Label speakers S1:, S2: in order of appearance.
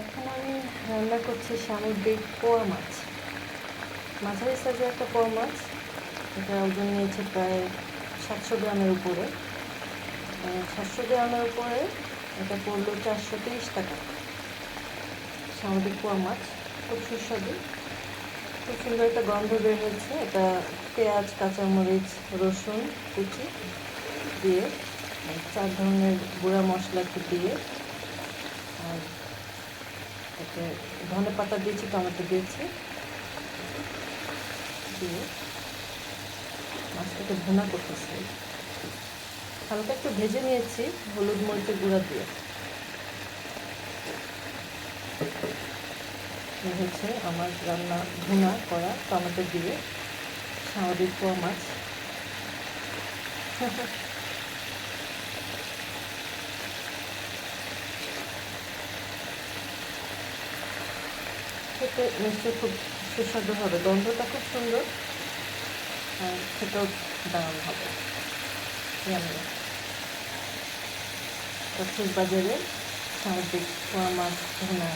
S1: এখন আমি রান্না করছি সামুদ্রিক পোয়া মাছ। মাঝারি সাইজের একটা পোয়া মাছ। এটা ওজন নিয়েছে প্রায় সাতশো গ্রামের উপরে। সাতশো গ্রামের উপরে এটা পড়ল চারশো তিরিশ টাকা। সামুদ্রিক পোয়া মাছ। খুব সুস্বাদু। খুব সুন্দর একটা গন্ধ বের হয়েছে। এটা পেঁয়াজ, কাঁচামরিচ, রসুন, কুচি দিয়ে চার ধরনের গুঁড়া মশলা দিয়ে। আর এতে ধনে পাতা দিয়েছি, টমেটো দিয়েছি। দিয়ে মাছটাকে ভুনা করতেছি। হালকা একটু ভেজে নিয়েছি, হলুদ মরিচের গুঁড়া দিয়ে। হচ্ছে আমার রান্না, ভুনা করা টমেটো দিয়ে। সামুদ্রিক পোয়া মাছ। খেতে নিশ্চয়ই খুব সুস্বাদু হবে। গন্ধটা খুব সুন্দর। খেতেও দারুণ হবে। কক্সবাজারে সামুদ্রিক পোয়া মাছ ভুনা